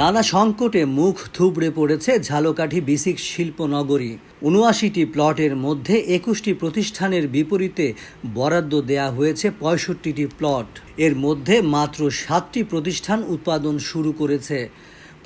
নানা সংকটে মুখ থুবড়ে পড়েছে ঝালকাঠি বিসিক শিল্পনগরী। উনআশিটি প্লটের মধ্যে একুশটি প্রতিষ্ঠানের বিপরীতে বরাদ্দ দেয়া হয়েছে পঁয়ষট্টিটি প্লট। এর মধ্যে মাত্র সাতটি প্রতিষ্ঠান উৎপাদন শুরু করেছে।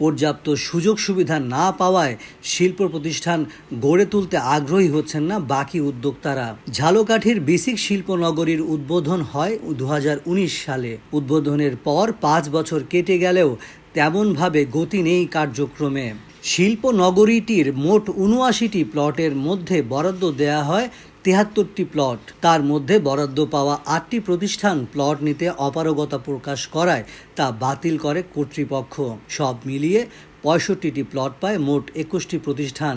পর্যাপ্ত সুযোগ সুবিধা না পাওয়ায় শিল্প প্রতিষ্ঠান গড়ে তুলতে আগ্রহী হচ্ছেন না বাকি উদ্যোক্তারা। ঝালকাঠির বেসিক শিল্প নগরীর উদ্বোধন হয় দু হাজার উনিশ সালে। উদ্বোধনের পর পাঁচ বছর কেটে গেলেও তেমনভাবে গতি নেই কার্যক্রমে। শিল্প নগরীটির মোট উনআশিটি প্লটের মধ্যে বরাদ্দ দেয়া হয় তেহাত্তরটি প্লট। তার মধ্যে বরাদ্দ পাওয়া আটটি প্রতিষ্ঠান প্লট নিতে অপারগতা প্রকাশ করায় তা বাতিল করে কর্তৃপক্ষ। সব মিলিয়ে পঁয়ষট্টিটি প্লট পায় মোট একুশটি প্রতিষ্ঠান।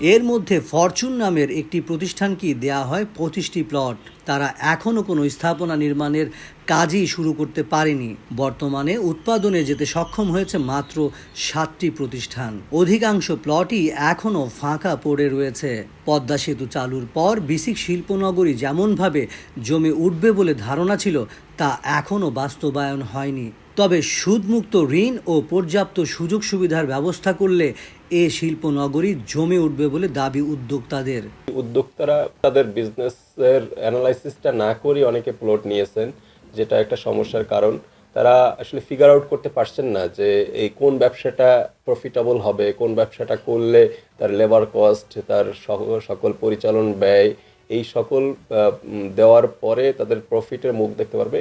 এর মধ্যে ফরচুন নামের একটি প্রতিষ্ঠানকে দেয়া হয়? পঁচিশটি প্লট। তারা এখনও কোনো স্থাপনা নির্মাণের কাজই শুরু করতে পারেনি। বর্তমানে উৎপাদনে যেতে সক্ষম হয়েছে মাত্র সাতটি প্রতিষ্ঠান। অধিকাংশ প্লটই এখনও ফাঁকা পড়ে রয়েছে। পদ্মা সেতু চালুর পর বিসিক শিল্পনগরী যেমনভাবে জমে উঠবে বলে ধারণা ছিল, তা এখনও বাস্তবায়ন হয়নি। তবে সুদমুক্ত ঋণ ও পর্যাপ্ত সুযোগ সুবিধার ব্যবস্থা করলে এ শিল্পনগরী জমে উঠবে বলে দাবি উদ্যোক্তাদের। উদ্যোক্তারা তাদের বিজনেসের অ্যানালাইসিসটা না করে অনেকে প্লট নিয়েছেন, যেটা একটা সমস্যার কারণ। তারা আসলে ফিগার আউট করতে পারছেন না যে এই কোন ব্যবসাটা প্রফিটেবল হবে, কোন ব্যবসাটা করলে তার লেবার কস্ট তার সকল পরিচালন ব্যয়, এই সকল দেওয়ার পরে তাদের প্রফিটের মুখ দেখতে পারবে।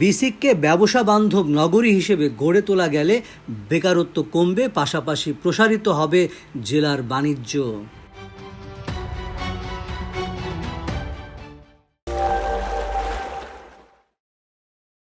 বিসিককে ব্যবসা বান্ধব নগরী হিসেবে গড়ে তোলা গেলে বেকারত্ব কমবে, পাশাপাশি প্রসারিত হবে জেলার বাণিজ্য।